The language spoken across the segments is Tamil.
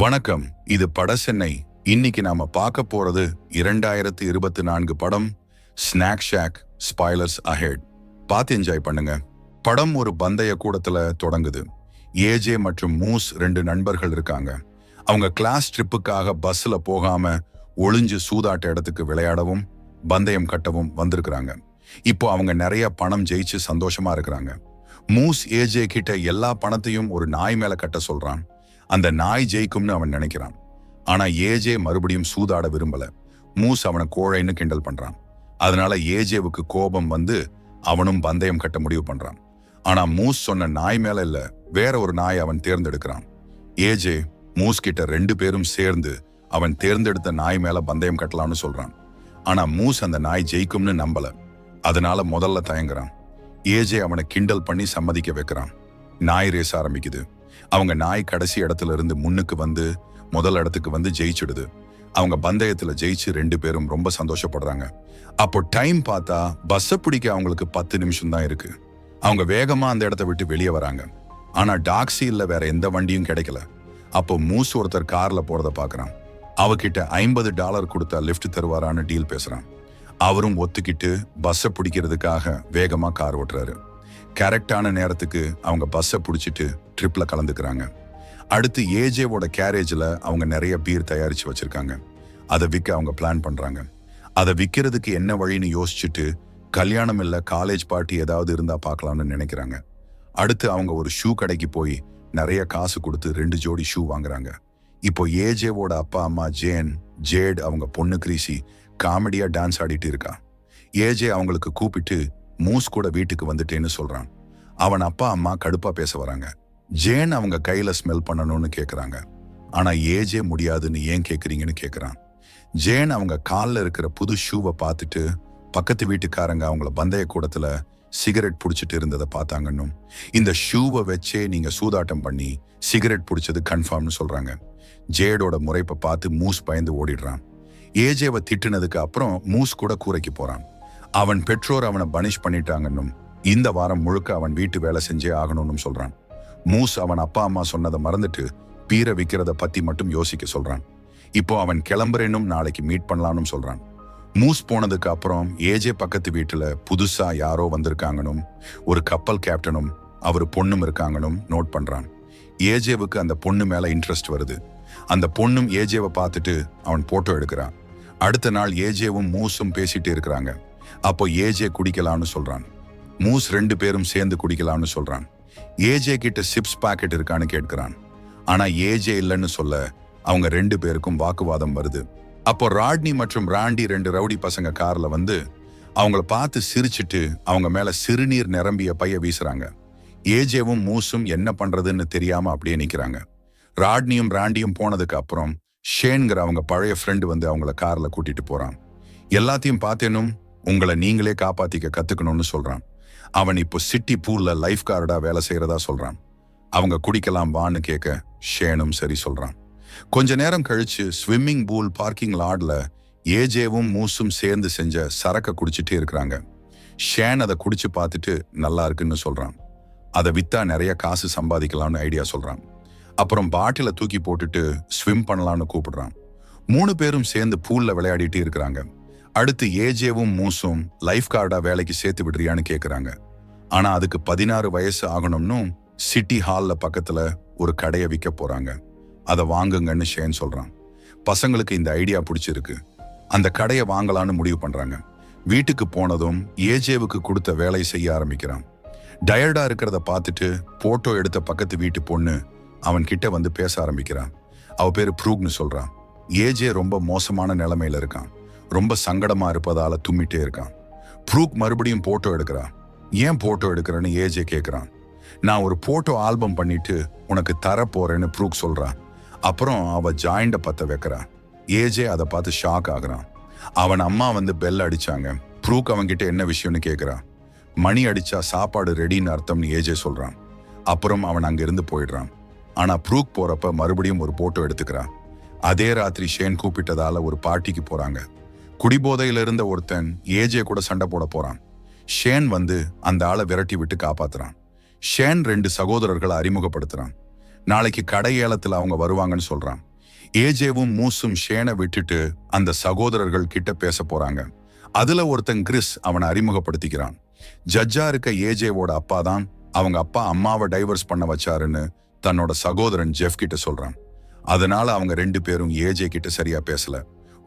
வணக்கம். இது பட சென்னை இன்னைக்கு நாம பார்க்க போறது இரண்டாயிரத்து இருபத்தி நான்கு படம் ஸ்நாக் ஷாக் ஸ்பாய்லர்ஸ் அஹெட் பார்த்து என்ஜாய் பண்ணுங்க. படம் ஒரு பந்தய கூடத்துல தொடங்குது. ஏஜே மற்றும் மூஸ் ரெண்டு நண்பர்கள் இருக்காங்க. அவங்க கிளாஸ் ட்ரிப்புக்காக பஸ்ல போகாம ஒளிஞ்சு சூதாட்ட இடத்துக்கு விளையாடவும் பந்தயம் கட்டவும் வந்திருக்கிறாங்க. இப்போ அவங்க நிறைய பணம் ஜெயிச்சு சந்தோஷமா இருக்கிறாங்க. மூஸ் ஏஜே கிட்ட எல்லா பணத்தையும் ஒரு நாய் மேல கட்ட சொல்றான். அந்த நாய் ஜெயிக்கும்னு அவன் நினைக்கிறான். ஆனா ஏஜே மறுபடியும் சூதாட விரும்பல. மூஸ் அவனை கோழைன்னு கிண்டல் பண்றான். அதனால ஏஜேவுக்கு கோபம் வந்து அவனும் பந்தயம் கட்ட முடிவு பண்றான். ஆனா மூஸ் சொன்ன நாய் மேல இல்ல வேற ஒரு நாய் அவன் தேர்ந்தெடுக்கிறான். ஏஜே மூஸ் கிட்ட ரெண்டு பேரும் சேர்ந்து அவன் தேர்ந்தெடுத்த நாய் மேல பந்தயம் கட்டலாம்னு சொல்றான். ஆனா மூஸ் அந்த நாய் ஜெயிக்கும்னு நம்பல. அதனால முதல்ல தயங்குறான். ஏஜே அவனை கிண்டல் பண்ணி சம்மதிக்க வைக்கிறான். நாய் ரேஸ் ஆரம்பிக்குது. அவங்க நாய் கடைசி இடத்துல இருந்து முன்னுக்கு வந்து முதல் இடத்துக்கு வந்து ஜெயிச்சிடுது. அவங்க பந்தயத்தில் ஜெயிச்சு ரெண்டு பேரும் ரொம்ப சந்தோஷப்படுறாங்க. அப்போ டைம் பார்த்தா பஸ்ஸை பிடிக்க அவங்களுக்கு பத்து நிமிஷம் தான் இருக்கு. அவங்க வேகமாக அந்த இடத்த விட்டு வெளியே வராங்க. ஆனால் டாக்ஸி இல்ல வேற எந்த வண்டியும் கிடைக்கல. அப்போ மூஸ் ஒருத்தர் காரில் போகிறத பார்க்குறான் அவகிட்ட ஐம்பது டாலர் கொடுத்தா லிஃப்ட் தருவாரான்னு டீல் பேசுகிறான் அவரும் ஒத்துக்கிட்டு பஸ்ஸை பிடிக்கிறதுக்காக வேகமாக கார் ஓட்டுறாரு. கரெக்டான நேரத்துக்கு அவங்க பஸ்ஸை பிடிச்சிட்டு ட்ரிப்பில் கலந்துக்கிறாங்க. அடுத்து ஏஜேவோட கேரேஜில் அவங்க நிறைய பீர் தயாரித்து வச்சுருக்காங்க. அதை விற்க அவங்க பிளான் பண்ணுறாங்க அதை விற்கிறதுக்கு என்ன வழின்னு யோசிச்சுட்டு கல்யாணம் இல்லை காலேஜ் பார்ட்டி ஏதாவது இருந்தால் பார்க்கலாம்னு நினைக்கிறாங்க. அடுத்து அவங்க ஒரு ஷூ கடைக்கு போய் நிறைய காசு கொடுத்து ரெண்டு ஜோடி ஷூ வாங்குறாங்க. இப்போ ஏஜேவோட அப்பா அம்மா ஜேன் ஜேட் அவங்க பொண்ணு கிரீசி காமெடியாக டான்ஸ் ஆடிட்டு இருக்கா. ஏஜே அவங்களுக்கு கூப்பிட்டு மூஸ் கூட வீட்டுக்கு வந்துட்டேன்னு சொல்றான். அவன் அப்பா அம்மா கடுப்பா பேச வராங்க. ஜேன் அவங்க கையில ஸ்மெல் பண்ணணும்னு கேட்குறாங்க ஆனா ஏஜே முடியாதுன்னு ஏன் கேட்குறீங்கன்னு கேட்குறான் ஜேன் அவங்க கால்ல இருக்கிற புது ஷூவை பார்த்துட்டு பக்கத்து வீட்டுக்காரங்க அவங்கள பந்தய கூடத்துல சிகரெட் பிடிச்சிட்டு இருந்ததை பார்த்தாங்கன்னும் இந்த ஷூவை வச்சே நீங்க சூதாட்டம் பண்ணி சிகரெட் பிடிச்சது கன்ஃபார்ம்னு சொல்றாங்க. ஜேடோட முறைப்பை பார்த்து மூஸ் பயந்து ஓடிடுறான். ஏஜேவை திட்டுனதுக்கு அப்புறம் மூஸ் கூட கூரைக்கு போறான். அவன் பெற்றோர் அவனை பனிஷ் பண்ணிட்டாங்கன்னும் இந்த வாரம் முழுக்க அவன் வீட்டு வேலை செஞ்சே ஆகணும்னு சொல்றான். மூஸ் அவன் அப்பா அம்மா சொன்னதை மறந்துட்டு பீரை விற்கிறத பத்தி மட்டும் யோசிக்க சொல்றான். இப்போ அவன் கிளம்புறேனும் நாளைக்கு மீட் பண்ணலாம்னு சொல்றான். மூஸ் போனதுக்கு அப்புறம் ஏஜே பக்கத்து வீட்டுல புதுசா யாரோ வந்திருக்காங்கனும் ஒரு கப்பல் கேப்டனும் அவர் பொண்ணும் இருக்காங்கனும் நோட் பண்றான். ஏஜேவுக்கு அந்த பொண்ணு மேல இன்ட்ரெஸ்ட் வருது. அந்த பொண்ணும் ஏஜேவை பார்த்துட்டு அவன் போட்டோ எடுக்கிறான். அடுத்த நாள் ஏஜேவும் மூஸும் பேசிட்டு இருக்கிறாங்க. அப்போ ஏஜே குடிக்கலாம்னு சொல்றான். மூஸ் ரெண்டு பேரும் சேர்ந்து குடிக்கலாம்னு சொல்றான். ஏஜே கிட்ட சிப்ஸ் பாக்கெட் இருக்கான்னு கேட்கிறான். ஆனா ஏஜே இல்லைன்னு சொல்ல அவங்க ரெண்டு பேருக்கும் வாக்குவாதம் வருது. அப்போ ராட்னி மற்றும் ராண்டி ரெண்டு ரவுடி பசங்க கார்ல வந்து அவங்கள பார்த்து சிரிச்சிட்டு அவங்க மேல சிறுநீர் நிரம்பிய பைய வீசுறாங்க. ஏஜேவும் மூஸும் என்ன பண்றதுன்னு தெரியாம அப்படியே நிற்கிறாங்க ராட்னியும் ராண்டியும் போனதுக்கு அப்புறம் ஷேன்கிற அவங்க பழைய ஃப்ரெண்டு வந்து அவங்கள கார்ல கூட்டிட்டு போறான். எல்லாத்தையும் பார்த்தேனும் உங்களை நீங்களே காப்பாத்திக்க கத்துக்கணும்னு சொல்றான். அவன் இப்போ சிட்டி பூர்ல லைஃப் கார்டா வேலை செய்யறதா சொல்றான். அவங்க குடிக்கலாம் வான்னு கேட்க ஷேனும் சரி சொல்றான். கொஞ்ச நேரம் கழிச்சு ஸ்விம்மிங் பூல் பார்க்கிங் லாட்ல ஏஜேவும் மூசும் சேர்ந்து செஞ்ச சரக்கை குடிச்சிட்டே இருக்கிறாங்க. ஷேன் அதை குடிச்சு பார்த்துட்டு நல்லா இருக்குன்னு சொல்றான். அதை வித்தா நிறைய காசு சம்பாதிக்கலாம்னு ஐடியா சொல்றான். அப்புறம் பாட்டில தூக்கி போட்டுட்டு ஸ்விம் பண்ணலாம்னு கூப்பிடுறான். மூணு பேரும் சேர்ந்து பூல்ல விளையாடிட்டு இருக்கிறாங்க. அடுத்து ஏஜேவும் மூசும் லைஃப் கார்டா வேலைக்கு சேர்த்து விடுறியான்னு கேட்குறாங்க ஆனா அதுக்கு பதினாறு வயசு ஆகணும்னு சிட்டி ஹாலில் பக்கத்துல ஒரு கடையை விற்க போறாங்க. அதை வாங்குங்கன்னு ஷேன் சொல்றான். பசங்களுக்கு இந்த ஐடியா பிடிச்சிருக்கு. அந்த கடையை வாங்கலான்னு முடிவு பண்றாங்க. வீட்டுக்கு போனதும் ஏஜேவுக்கு கொடுத்த வேலை செய்ய ஆரம்பிக்கிறான். டயர்டா இருக்கிறத பார்த்துட்டு போட்டோ எடுத்த பக்கத்து வீட்டு பொண்ணு அவன் கிட்ட வந்து பேச ஆரம்பிக்கிறான். அவ பேரு ப்ரூக்னு சொல்றான். ஏஜே ரொம்ப மோசமான நிலைமையில இருக்கான். ரொம்ப சங்கடமா இருப்பதால தும்மிட்டே இருக்கான். ப்ரூக் மறுபடியும் போட்டோ எடுக்கிறான். ஏன் போட்டோ எடுக்கிறேன்னு ஏஜே கேட்குறான் நான் ஒரு போட்டோ ஆல்பம் பண்ணிட்டு உனக்கு தர போறேன்னு ப்ரூக் சொல்றான். அப்புறம் அவ ஜாயிண்ட பத்த வைக்கிறான். ஏஜே அதை பார்த்து ஷாக் ஆகுறான். அவன் அம்மா வந்து பெல் அடிச்சாங்க. ப்ரூக் அவன்கிட்ட என்ன விஷயம்னு கேட்குறான் மணி அடிச்சா சாப்பாடு ரெடின்னு அர்த்தம்னு ஏஜே சொல்றான். அப்புறம் அவன் அங்கிருந்து போயிடுறான். ஆனா ப்ரூக் போறப்ப மறுபடியும் ஒரு போட்டோ எடுத்துக்கிறான். அதே ராத்திரி ஷேன் கூப்பிட்டதால ஒரு பார்ட்டிக்கு போறாங்க. குடிபோதையில் இருந்த ஒருத்தன் ஏஜே கூட சண்டை போட போறான். ஷேன் வந்து அந்த ஆளை விரட்டி விட்டு காப்பாத்துறான். ஷேன் ரெண்டு சகோதரர்களை அறிமுகப்படுத்துறான். நாளைக்கு கடை ஏலத்தில் அவங்க வருவாங்கன்னு சொல்றான். ஏஜேவும் மூசும் ஷேனை விட்டுட்டு அந்த சகோதரர்கள் கிட்ட பேச போறாங்க. அதுல ஒருத்தன் கிறிஸ் அவனை அறிமுகப்படுத்திக்கிறான். ஜட்ஜா இருக்க ஏஜேவோட அப்பா தான் அவங்க அப்பா அம்மாவை டைவர்ஸ் பண்ண வச்சாருன்னு தன்னோட சகோதரன் ஜெஃப் கிட்ட சொல்றான். அதனால அவங்க ரெண்டு பேரும் ஏஜே கிட்ட சரியா பேசல.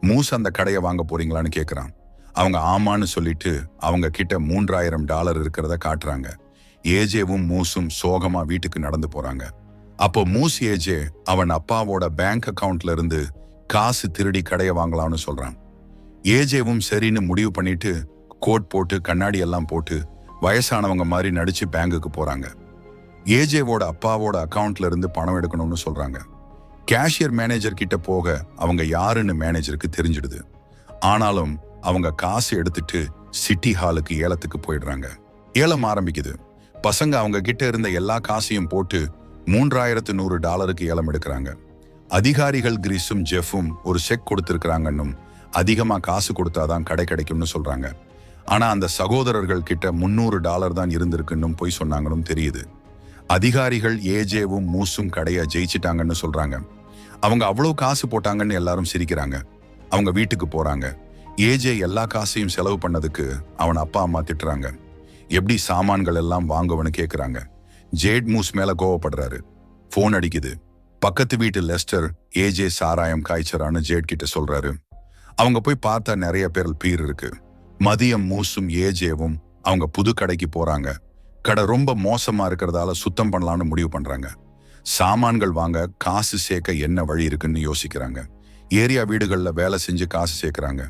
மூஸ் அந்த கடையை வாங்க போறீங்களான்னு கேட்குறான் அவங்க ஆமான்னு சொல்லிட்டு அவங்க கிட்ட மூன்றாயிரம் டாலர் இருக்கிறத காட்டுறாங்க. ஏஜேவும் மூசும் சோகமா வீட்டுக்கு நடந்து போறாங்க. அப்போ மூஸ் ஏஜே அவன் அப்பாவோட பேங்க் அக்கவுண்ட்ல இருந்து காசு திருடி கடையை வாங்கலாம்னு சொல்றான். ஏஜேவும் சரின்னு முடிவு பண்ணிட்டு கோட் போட்டு கண்ணாடி எல்லாம் போட்டு வயசானவங்க மாதிரி நடிச்சு பேங்குக்கு போறாங்க. ஏஜேவோட அப்பாவோட அக்கவுண்ட்ல இருந்து பணம் எடுக்கணும்னு சொல்றாங்க. கேஷியர் மேனேஜர் கிட்ட போக அவங்க யாருன்னு மேனேஜருக்கு தெரிஞ்சிடுது. ஆனாலும் அவங்க காசு எடுத்துட்டு சிட்டி ஹாலுக்கு ஏலத்துக்கு போயிடுறாங்க. ஏலம் ஆரம்பிக்குது. பசங்க அவங்க கிட்ட இருந்த எல்லா காசையும் போட்டு மூன்றாயிரத்து நூறு டாலருக்கு ஏலம் எடுக்கிறாங்க. அதிகாரிகள் கிரீஸும் ஜெஃபும் ஒரு செக் கொடுத்துருக்குறாங்கன்னும் அதிகமாக காசு கொடுத்தாதான் கடை கிடைக்கும்னு சொல்றாங்க. ஆனா அந்த சகோதரர்கள் கிட்ட முன்னூறு டாலர் தான் இருந்திருக்குன்னும் பொய் சொன்னாங்கன்னு தெரியுது. அதிகாரிகள் ஏஜேவும் மூசும் கடையை ஜெயிச்சிட்டாங்கன்னு சொல்றாங்க. அவங்க அவ்வளோ காசு போட்டாங்கன்னு எல்லாரும் சிரிக்கிறாங்க. அவங்க வீட்டுக்கு போறாங்க. ஏஜே எல்லா காசையும் செலவு பண்ணதுக்கு அவன் அப்பா அம்மா திட்டுறாங்க. எப்படி சாமான்கள் எல்லாம் வாங்குவன்னு கேட்குறாங்க ஜேட் மூஸ் மேல கோவப்படுறாரு. ஃபோன் அடிக்குது. பக்கத்து வீட்டு லெஸ்டர் ஏஜே சாராயம் காய்ச்சறான்னு ஜேட் கிட்ட சொல்றாரு. அவங்க போய் பார்த்தா நிறைய பேர் பீர் இருக்கு. மதியம் மூசும் ஏஜேவும் அவங்க புது கடைக்கு போறாங்க. கடை ரொம்ப மோசமாக இருக்கிறதால சுத்தம் பண்ணலாம்னு முடிவு பண்ணுறாங்க சாமான்கள் வாங்க காசு சேர்க்க என்ன வழி இருக்குன்னு யோசிக்கிறாங்க. ஏரியா வீடுகளில் வேலை செஞ்சு காசு சேர்க்குறாங்க.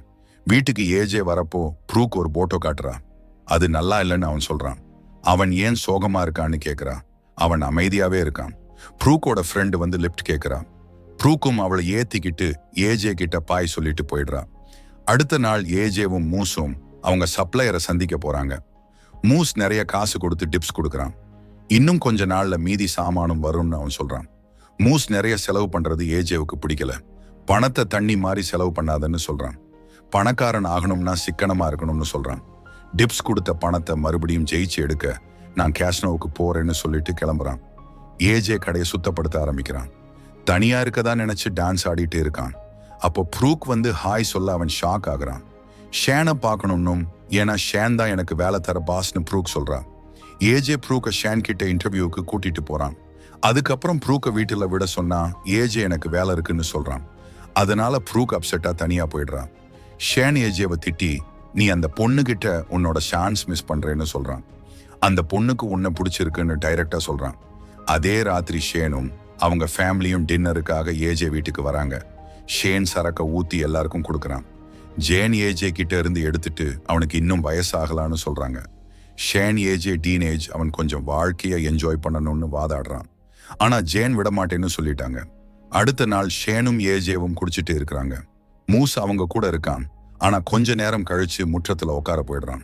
வீட்டுக்கு ஏஜே வரப்போ ப்ரூக் ஒரு போட்டோ காட்டுறா. அது நல்லா இல்லைன்னு அவன் சொல்கிறான் அவன் ஏன் சோகமாக இருக்கான்னு கேட்குறான் அவன் அமைதியாகவே இருக்கான். ப்ரூக்கோட ஃப்ரெண்டு வந்து லிஃப்ட் கேட்குறான் ப்ரூக்கும் அவளை ஏற்றிக்கிட்டு ஏஜே கிட்ட பாய் சொல்லிட்டு போயிடுறா. அடுத்த நாள் ஏஜேவும் மூஸும் அவங்க சப்ளையரை சந்திக்க போகிறாங்க மூஸ் நிறைய காசு கொடுத்து டிப்ஸ் கொடுக்குறான். இன்னும் கொஞ்ச நாள்ல மீதி சாமானும் வரும்னு அவன் சொல்றான். மூஸ் நிறைய செலவு பண்றது ஏஜேவுக்கு பிடிக்கல. பணத்தை தண்ணி மாதிரி செலவு பண்ணாதன்னு சொல்றான். பணக்காரன் ஆகணும்னா சிக்கனமா இருக்கணும்னு சொல்றான். டிப்ஸ் கொடுத்த பணத்தை மறுபடியும் ஜெயிச்சு எடுக்க நான் கேஷ்னோவுக்கு போறேன்னு சொல்லிட்டு கிளம்புறான். ஏஜே கடையை சுத்தப்படுத்த ஆரம்பிக்கிறான். தனியா இருக்கதா நினைச்சு டான்ஸ் ஆடிட்டு இருக்கான். அப்போ ப்ரூக் வந்து ஹாய் சொல்ல அவன் ஷாக் ஆகுறான். ஷேனை பார்க்கணும்னும் ஏன்னா ஷேன் தான் எனக்கு வேலை தர பாஸ்னு ப்ரூக் சொல்கிறான் ஏஜே ப்ரூக்கை ஷேன் கிட்ட இன்டர்வியூக்கு கூட்டிட்டு போகிறான் அதுக்கப்புறம் ப்ரூக்கை வீட்டில் விட சொன்னால் ஏஜே எனக்கு வேலை இருக்குன்னு சொல்கிறான் அதனால ப்ரூக் அப்செட்டாக தனியாக போயிடுறான். ஷேன் ஏஜேவை திட்டி நீ அந்த பொண்ணுக்கிட்ட உன்னோட சான்ஸ் மிஸ் பண்ணுறேன்னு சொல்கிறான் அந்த பொண்ணுக்கு உன்னை பிடிச்சிருக்குன்னு டைரக்டாக சொல்கிறான் அதே ராத்திரி ஷேனும் அவங்க ஃபேமிலியும் டின்னருக்காக ஏஜே வீட்டுக்கு வராங்க. ஷேன் சரக்கை ஊற்றி எல்லாருக்கும் கொடுக்குறான். ஜேன் ஏஜே கிட்ட இருந்து எடுத்துட்டு அவனுக்கு இன்னும் வயசாகலான்னு சொல்றாங்க. ஷேன் ஏஜே டீனேஜ் அவன் கொஞ்சம் வாழ்க்கையை என்ஜாய் பண்ணணும்னு வாதாடுறான். ஆனா ஜேன் விட மாட்டேன்னு சொல்லிட்டாங்க. அடுத்த நாள் ஷேனும் ஏஜேவும் குடிச்சிட்டு இருக்கிறாங்க. மூஸ் அவங்க கூட இருக்கான். ஆனா கொஞ்ச நேரம் கழிச்சு முற்றத்துல உட்கார போயிடுறான்.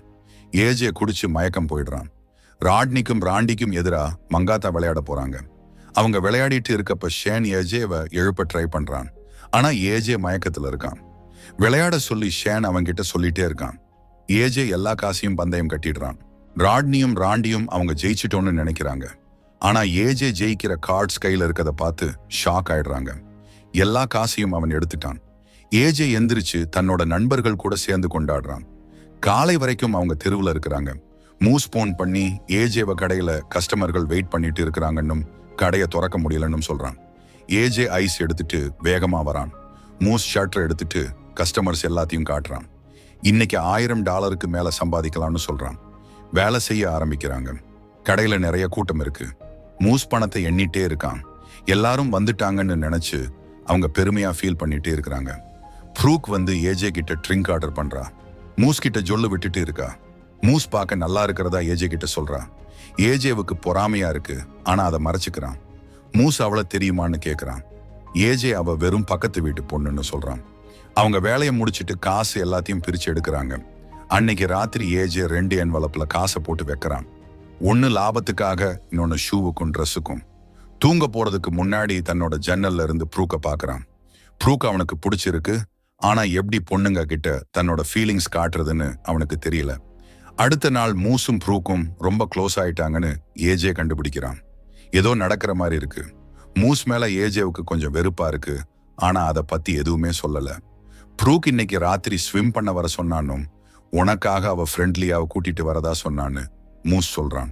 ஏஜே குடிச்சு மயக்கம் போயிடுறான். ராட்னிக்கும் ராண்டிக்கும் எதிரா மங்காத்தா விளையாட போறாங்க. அவங்க விளையாடிட்டு இருக்கப்ப ஷேன் ஏஜேவை எழுப்ப ட்ரை பண்றான். ஆனா ஏஜே மயக்கத்துல இருக்கான். விளையாட சொல்லி ஷேன் அவன்கிட்ட சொல்லிட்டே இருக்கான். ஏஜே எல்லா காசையும் பந்தயம் கட்டிடுறான். ராட்னியும் ராண்டியும் அவங்க ஜெயிச்சிட்டோன்னு நினைக்கிறாங்க. ஆனா ஏஜே ஜெயிக்கிற கார்ட்ஸ் கையில இருக்கிறத பார்த்து ஷாக் ஆயிடுறாங்க. எல்லா காசையும் அவன் எடுத்துட்டான். ஏஜே எந்திரிச்சு தன்னோட நண்பர்கள் கூட சேர்ந்து கொண்டாடுறான். காலை வரைக்கும் அவங்க தெருவுல இருக்கிறாங்க. மூஸ் போன் பண்ணி ஏஜேவ கடையில கஸ்டமர்கள் வெயிட் பண்ணிட்டு இருக்கிறாங்கன்னும் கடையை திறக்க முடியலன்னும் சொல்றான். ஏஜே ஐஸ் எடுத்துட்டு வேகமா வரான். மூஸ் ஷட்டர் எடுத்துட்டு கஸ்டமர்ஸ் எல்லாத்தையும் காட்டுறான். இன்னைக்கு ஆயிரம் டாலருக்கு மேலே சம்பாதிக்கலாம்னு சொல்கிறான் வேலை செய்ய ஆரம்பிக்கிறாங்க. கடையில் நிறைய கூட்டம் இருக்கு. மூஸ் பணத்தை எண்ணிட்டே இருக்கான். எல்லாரும் வந்துட்டாங்கன்னு நினச்சி அவங்க பெருமையாக ஃபீல் பண்ணிட்டே இருக்கிறாங்க. ஃப்ரூக் வந்து ஏஜே கிட்ட ட்ரிங்க் ஆர்டர் பண்ணுறா மூஸ் கிட்ட ஜொல்லு விட்டுட்டு இருக்கா. மூஸ் பார்க்க நல்லா இருக்கிறதா ஏஜே கிட்ட சொல்கிறா ஏஜேவுக்கு பொறாமையாக இருக்கு. ஆனால் அதை மறைச்சிக்கிறான். மூஸ் அவளை தெரியுமான்னு கேட்குறான் ஏஜே அவள் வெறும் பக்கத்து வீட்டு பொண்ணுன்னு சொல்கிறான் அவங்க வேலையை முடிச்சிட்டு காசு எல்லாத்தையும் பிரித்து எடுக்கிறாங்க. அன்னைக்கு ராத்திரி ஏஜே ரெண்டு என்வலப்ல காசை போட்டு வைக்கிறான். ஒன்று லாபத்துக்காக இன்னொன்று ஷூவுக்கும் ட்ரெஸ்ஸுக்கும் தூங்க போகிறதுக்கு முன்னாடி தன்னோட ஜன்னல்ல இருந்து ப்ரூக்கை பார்க்குறான் ப்ரூக் அவனுக்கு பிடிச்சிருக்கு. ஆனால் எப்படி பொண்ணுங்க கிட்ட தன்னோட ஃபீலிங்ஸ் காட்டுறதுன்னு அவனுக்கு தெரியல. அடுத்த நாள் மூசும் ப்ரூக்கும் ரொம்ப க்ளோஸ் ஆயிட்டாங்கன்னு ஏஜே கண்டுபிடிக்கிறான். ஏதோ நடக்கிற மாதிரி இருக்கு. மூஸ் மேலே ஏஜேவுக்கு கொஞ்சம் வெறுப்பாக இருக்கு. ஆனால் அதை பற்றி எதுவுமே சொல்லலை. ப்ரூக் இன்னைக்கு ராத்திரி ஸ்விம் பண்ண வர சொன்னானும் உனக்காக அவ ஃப்ரெண்ட்லியாவை கூட்டிட்டு வரதா சொன்னான்னு மூஸ் சொல்றான்.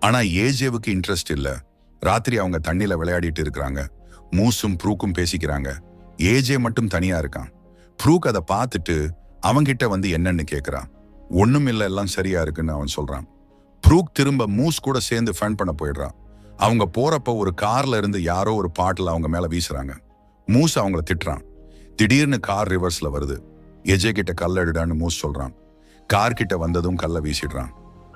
ஆனா ஏஜேவுக்கு இன்ட்ரெஸ்ட் இல்ல. ராத்திரி அவங்க தண்ணியில விளையாடிட்டு இருக்கிறாங்க. மூஸும் ப்ரூக்கும் பேசிக்கிறாங்க. ஏஜே மட்டும் தனியா இருக்கான். ப்ரூக் அதை பார்த்துட்டு அவங்கிட்ட வந்து என்னன்னு கேட்குறான் ஒண்ணும் இல்லை எல்லாம் சரியா இருக்குன்னு அவன் சொல்றான். ப்ரூக் திரும்ப மூஸ் கூட சேர்ந்து ஃபன் பண்ண போயிடுறான். அவங்க போறப்ப ஒரு கார்ல இருந்து யாரோ ஒரு பாட்டில் அவங்க மேல வீசுறாங்க. மூஸ் அவங்கள திட்டுறான். திடீர்னு கார் ரிவர்ஸ்ல வருது. எஜே கிட்ட கல்லடுடான்னு மூஸ் சொல்றான். கார் கிட்ட வந்ததும் கல்ல வீசிடுறான்.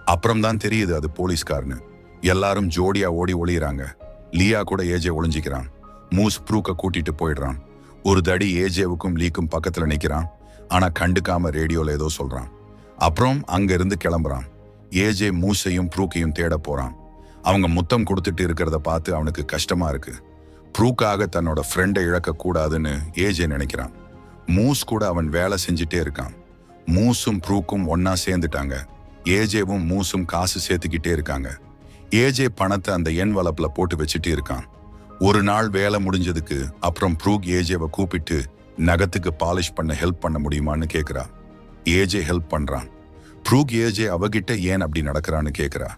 அப்புறம் தான் தெரியுது அது போலீஸ்கார்னு. எல்லாரும் ஜோடியா ஓடி ஒளியிறாங்க. லியா கூட ஏஜே ஒளிஞ்சிக்கிறான். மூஸ் ப்ரூக்க கூட்டிட்டு போயிடுறான். ஒரு தடி ஏஜேவுக்கும் லீக்கும் பக்கத்துல நிக்கிறான். ஆனா கண்டுக்காம ரேடியோல ஏதோ சொல்றான். அப்புறம் அங்க இருந்து கிளம்புறான் ஏஜே மூஸையும் ப்ரூக்கையும் தேட போறான். அவங்க முத்தம் கொடுத்துட்டு இருக்கிறத பார்த்து அவனுக்கு கஷ்டமா இருக்கு. ப்ரூக்காக தன்னோட ஃப்ரெண்டை இழக்கக்கூடாதுன்னு ஏஜே நினைக்கிறான். மூஸ் கூட அவன் வேலை செஞ்சுட்டே இருக்கான். மூஸும் ப்ரூக்கும் ஒன்னா சேர்ந்துட்டாங்க. ஏஜேவும் மூஸும் காசு சேர்த்துக்கிட்டே இருக்காங்க. ஏஜே பணத்தை அந்த எண் வளப்பில் போட்டு வச்சுட்டு இருக்கான். ஒரு நாள் வேலை முடிஞ்சதுக்கு அப்புறம் ப்ரூக் ஏஜேவை கூப்பிட்டு நகத்துக்கு பாலிஷ் பண்ண ஹெல்ப் பண்ண முடியுமான்னு கேட்குறா ஏஜே ஹெல்ப் பண்ணுறான் ப்ரூக் ஏஜே அவகிட்ட ஏன் அப்படி நடக்கிறான்னு கேட்குறா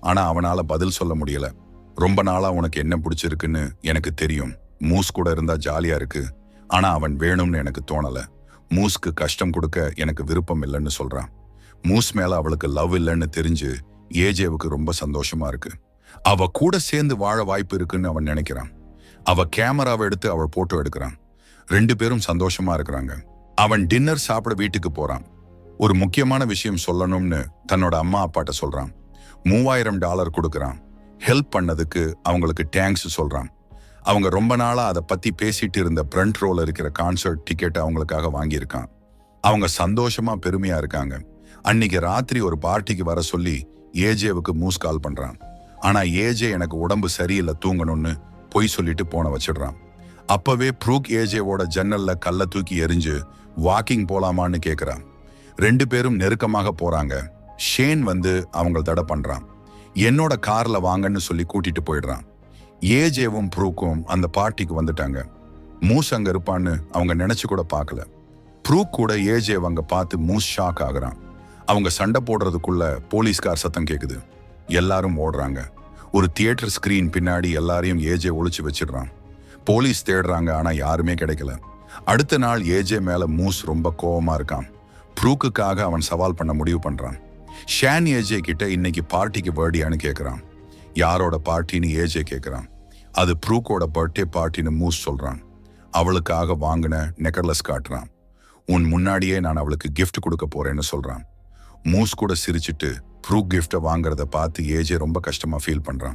ஆனால் அவனால் பதில் சொல்ல முடியல. ரொம்ப நாளா உனக்கு என்ன பிடிச்சிருக்குன்னு எனக்கு தெரியும். மூஸ் கூட இருந்தா ஜாலியா இருக்கு. ஆனா அவன் வேணும்னு எனக்கு தோணல. மூஸ்க்கு கஷ்டம் கொடுக்க எனக்கு விருப்பம் இல்லைன்னு சொல்றான். மூஸ் மேல அவளுக்கு லவ் இல்லைன்னு தெரிஞ்சு ஏஜேவுக்கு ரொம்ப சந்தோஷமா இருக்கு. அவ கூட சேர்ந்து வாழ வாய்ப்பு இருக்குன்னு அவன் நினைக்கிறான். அவ கேமராவை எடுத்து அவள் போட்டோ எடுக்கிறான். ரெண்டு பேரும் சந்தோஷமா இருக்கிறாங்க. அவன் டின்னர் சாப்பிட வீட்டுக்கு போறான். ஒரு முக்கியமான விஷயம் சொல்லணும்னு தன்னோட அம்மா அப்பாட்ட சொல்றான். மூவாயிரம் டாலர் கொடுக்கறான். ஹெல்ப் பண்ணதுக்கு அவங்களுக்கு தேங்க்ஸ் சொல்கிறாங்க அவங்க ரொம்ப நாளாக அதை பற்றி பேசிட்டு இருந்த பிரண்ட் ரோல இருக்கிற கான்சர்ட் டிக்கெட் அவங்களுக்காக வாங்கியிருக்கான் அவங்க சந்தோஷமாக பெருமையாக இருக்காங்க. அன்னைக்கு ராத்திரி ஒரு பார்ட்டிக்கு வர சொல்லி ஏஜேவுக்கு மூஸ் கால் பண்ணுறான் ஆனால் ஏஜே எனக்கு உடம்பு சரியில்லை தூங்கணும்னு பொய் சொல்லிட்டு போன வச்சிடுறான் அப்பவே ப்ரூக் ஏஜேவோட ஜன்னல்ல கல்ல தூக்கி எரிஞ்சு வாக்கிங் போலாமான்னு கேட்குறான் ரெண்டு பேரும் நெருக்கமாக போறாங்க. ஷேன் வந்து அவங்கள தடை பண்றான். என்னோட கார்ல வாங்கன்னு சொல்லி கூட்டிட்டு போயிடுறான். ஏஜேவும் ப்ரூக்கும் அந்த பார்ட்டிக்கு வந்துட்டாங்க. மூஸ் அங்க இருப்பான்னு அவங்க நினைச்சு கூட பார்க்கல. ப்ரூக் கூட ஏஜே அவங்க பார்த்து மூஸ் ஷாக் ஆகுறான். அவங்க சண்டை போடுறதுக்குள்ள போலீஸ்கார் சத்தம் கேட்குது எல்லாரும் ஓடுறாங்க. ஒரு தியேட்டர் ஸ்கிரீன் பின்னாடி எல்லாரையும் ஏஜே ஒழிச்சு வச்சிடுறான். போலீஸ் தேடுறாங்க ஆனால் யாருமே கிடைக்கல. அடுத்த நாள் ஏஜே மேலே மூஸ் ரொம்ப கோபமாக இருக்கான். ப்ரூக்குக்காக அவன் சவால் பண்ண முடிவு பண்ணுறான் ஷேன் ஏஜே கிட்ட இன்னைக்கு பார்ட்டிக்கு வேர்டியான்னு கேட்குறான் யாரோட பார்ட்டின்னு ஏஜே கேட்குறான் அது ப்ரூக்கோட பர்த்டே பார்ட்டின்னு மூஸ் சொல்கிறான் அவளுக்காக வாங்கின நெக்கர்லஸ் காட்டுறான். உன் முன்னாடியே நான் அவளுக்கு கிஃப்ட் கொடுக்க போறேன்னு சொல்கிறான் மூஸ் கூட சிரிச்சிட்டு ப்ரூக் கிஃப்டை வாங்குறத பார்த்து ஏஜே ரொம்ப கஷ்டமாக ஃபீல் பண்ணுறான்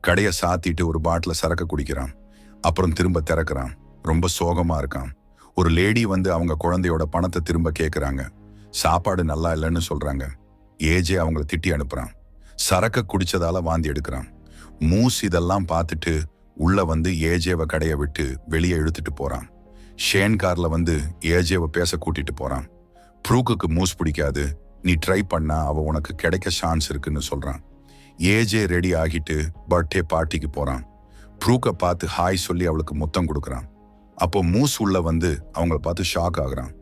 கடையை சாத்திட்டு ஒரு பாட்டில் சரக்கு குடிக்கிறான். அப்புறம் திரும்ப திறக்கிறான். ரொம்ப சோகமாக இருக்கான். ஒரு லேடி வந்து அவங்க குழந்தையோட பணத்தை திரும்ப கேட்குறாங்க சாப்பாடு நல்லா இல்லைன்னு சொல்கிறாங்க ஏஜே அவங்கள திட்டி அனுப்புகிறான் சரக்க குடிச்சதால வாந்தி எடுக்கிறான். மூஸ் இதெல்லாம் பார்த்துட்டு உள்ள வந்து ஏஜேவை கடையை விட்டு வெளியே இழுத்துட்டு போறான். ஷேன் கார்ல வந்து ஏஜேவை பேச கூட்டிட்டு போறான். ப்ரூக்குக்கு மூஸ் பிடிக்காது. நீ ட்ரை பண்ணா அவ உனக்கு கிடைக்க சான்ஸ் இருக்குன்னு சொல்றான். ஏஜே ரெடி ஆகிட்டு பர்த்டே பார்ட்டிக்கு போறான். ப்ரூக்கை பார்த்து ஹாய் சொல்லி அவளுக்கு முத்தம் கொடுக்குறான். அப்போ மூஸ் உள்ள வந்து அவங்கள பார்த்து ஷாக் ஆகுறான்.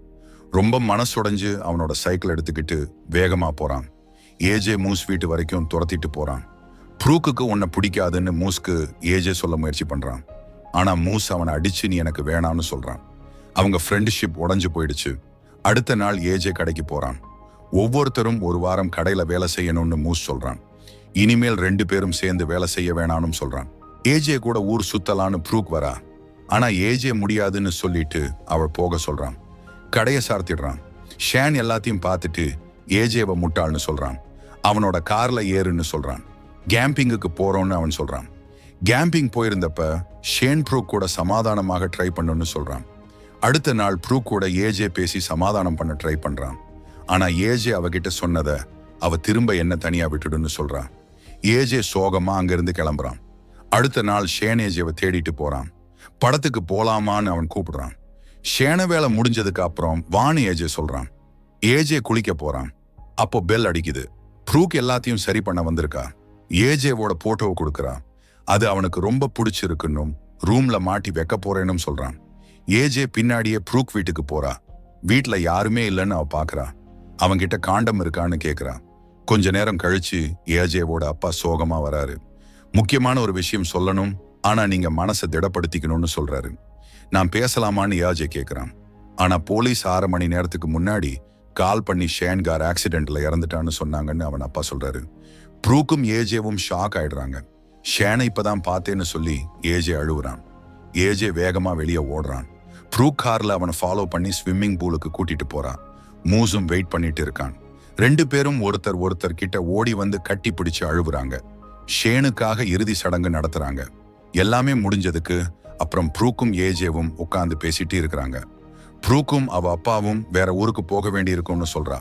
ரொம்ப மனசுடைஞ்சு அவனோட சைக்கிள் எடுத்துக்கிட்டு வேகமா போறான். ஏஜே மூஸ் வீட்டு வரைக்கும் துரத்திட்டு போறான். ப்ரூக்குக்கு உன்னை பிடிக்காதுன்னு மூஸ்க்கு ஏஜே சொல்ல முயற்சி பண்றான். ஆனா மூஸ் அவனை அடிச்சு நீ எனக்கு வேணாம்னு சொல்றான். அவங்க ஃப்ரெண்ட்ஷிப் உடஞ்சு போயிடுச்சு. அடுத்த நாள் ஏஜே கடைக்கு போறான். ஒவ்வொருத்தரும் ஒரு வாரம் கடையில வேலை செய்யணும்னு மூஸ் சொல்றான். இனிமேல் ரெண்டு பேரும் சேர்ந்து வேலை செய்ய வேணாம்னு சொல்றான். ஏஜே கூட ஊர் சுத்தலான்னு ப்ரூக் வரா. ஆனா ஏஜே முடியாதுன்னு சொல்லிட்டு அவள் போக சொல்றான். கடையை சார்த்திடுறான். ஷேன் எல்லாத்தையும் பார்த்துட்டு ஏஜேவை முட்டாள்னு சொல்கிறான் அவனோட காரில் ஏறுன்னு சொல்கிறான் கேம்பிங்குக்கு போகிறோன்னு அவன் சொல்கிறான் கேம்பிங் போயிருந்தப்ப ஷேன் ப்ரூ கூட சமாதானமாக ட்ரை பண்ணுன்னு சொல்கிறான் அடுத்த நாள் ப்ரூ கூட ஏஜே பேசி சமாதானம் பண்ண ட்ரை பண்ணுறான் ஆனால் ஏஜே அவகிட்ட சொன்னதை அவ திரும்ப என்ன தனியாக விட்டுடுன்னு சொல்கிறான் ஏஜே சோகமாக அங்கேருந்து கிளம்புறான். அடுத்த நாள் ஷேன் ஏஜேவை தேடிட்டு போகிறான் படத்துக்கு போகலாமான்னு அவன் கூப்பிடுறான். சேன வேலை முடிஞ்சதுக்கு அப்புறம் வாணி ஏஜே சொல்றான். ஏஜே குளிக்க போறான். அப்போ பெல் அடிக்குது. ப்ரூக் எல்லாத்தையும் சரி பண்ண வந்திருக்கா. ஏஜேவோட போட்டோவை கொடுக்குறான் அது அவனுக்கு ரொம்ப பிடிச்சிருக்குன்னும் ரூம்ல மாட்டி வைக்க போறேன்னும் சொல்றான். ஏஜே பின்னாடியே ப்ரூக் வீட்டுக்கு போறா. வீட்டில் யாருமே இல்லைன்னு அவ பாக்குறா. அவன்கிட்ட காண்டம் இருக்கான்னு கேக்குறா. கொஞ்ச நேரம் கழிச்சு ஏஜேவோட அப்பா சோகமா வராரு. முக்கியமான ஒரு விஷயம் சொல்லணும் ஆனா நீங்க மனசை திடப்படுத்திக்கணும்னு சொல்றாரு. நான் பேசலாமான்னு ஏஜே கேட்குறான் ஆனால் போலீஸ் ஆறு மணி நேரத்துக்கு முன்னாடி கால் பண்ணி ஷேன்கார் ஆக்சிடெண்ட்டில் இறந்துட்டான்னு சொன்னாங்கன்னு அவன் அப்பா சொல்கிறாரு ப்ரூக்கும் ஏஜேவும் ஷாக் ஆயிடுறாங்க. ஷேனை இப்போ தான் பார்த்தேன்னு சொல்லி ஏஜே அழுகுறான் ஏஜே வேகமாக வெளியே ஓடுறான். ப்ரூக் காரில் அவனை ஃபாலோ பண்ணி ஸ்விம்மிங் பூலுக்கு கூட்டிகிட்டு போகிறான் மூஸும் வெயிட் பண்ணிட்டு இருக்கான். ரெண்டு பேரும் ஒருத்தர் ஒருத்தர் கிட்ட ஓடி வந்து கட்டி பிடிச்சு அழுகுறாங்க ஷேனுக்காக இறுதி சடங்கு நடத்துறாங்க. எல்லாமே முடிஞ்சதுக்கு அப்புறம் ப்ரூக்கும் ஏஜேவும் உட்காந்து பேசிட்டு இருக்கிறாங்க. ப்ரூக்கும் அவ அப்பாவும் வேற ஊருக்கு போக வேண்டியிருக்கும்னு சொல்றா.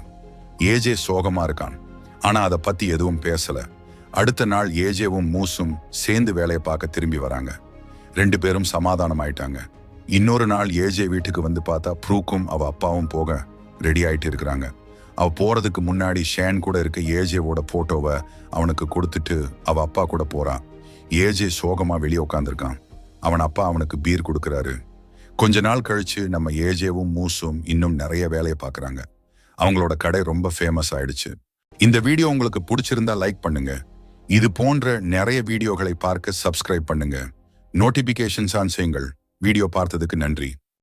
ஏஜே சோகமா இருக்கான். ஆனா அதை பத்தி எதுவும் பேசல. அடுத்த நாள் ஏஜேவும் மூஸும் சேர்ந்து வேலையை பார்க்க திரும்பி வராங்க. ரெண்டு பேரும் சமாதானம் ஆயிட்டாங்க இன்னொரு நாள் ஏஜே வீட்டுக்கு வந்து பார்த்தா ப்ரூக்கும் அவ அப்பாவும் போக ரெடி ஆயிட்டு இருக்கிறாங்க. அவ போறதுக்கு முன்னாடி ஷேன் கூட இருக்க ஏஜேவோட போட்டோவை அவனுக்கு கொடுத்துட்டு அவ அப்பா கூட போறான். ஏஜே சோகமா வெளியே உட்காந்துருக்கான் அவன் அப்பா அவனுக்கு பீர் கொடுக்குறாரு. கொஞ்ச நாள் கழிச்சு நம்ம ஏஜேவும் மூஸும் இன்னும் நிறைய வேலையை பார்க்குறாங்க. அவங்களோட கடை ரொம்ப ஃபேமஸ் ஆயிடுச்சு. இந்த வீடியோ உங்களுக்கு பிடிச்சிருந்தா லைக் பண்ணுங்க. இது போன்ற நிறைய வீடியோகளை பார்க்க சப்ஸ்கிரைப் பண்ணுங்க. நோட்டிபிகேஷன்ஸ் ஆன் செய்யுங்கள். வீடியோ பார்த்ததுக்கு நன்றி.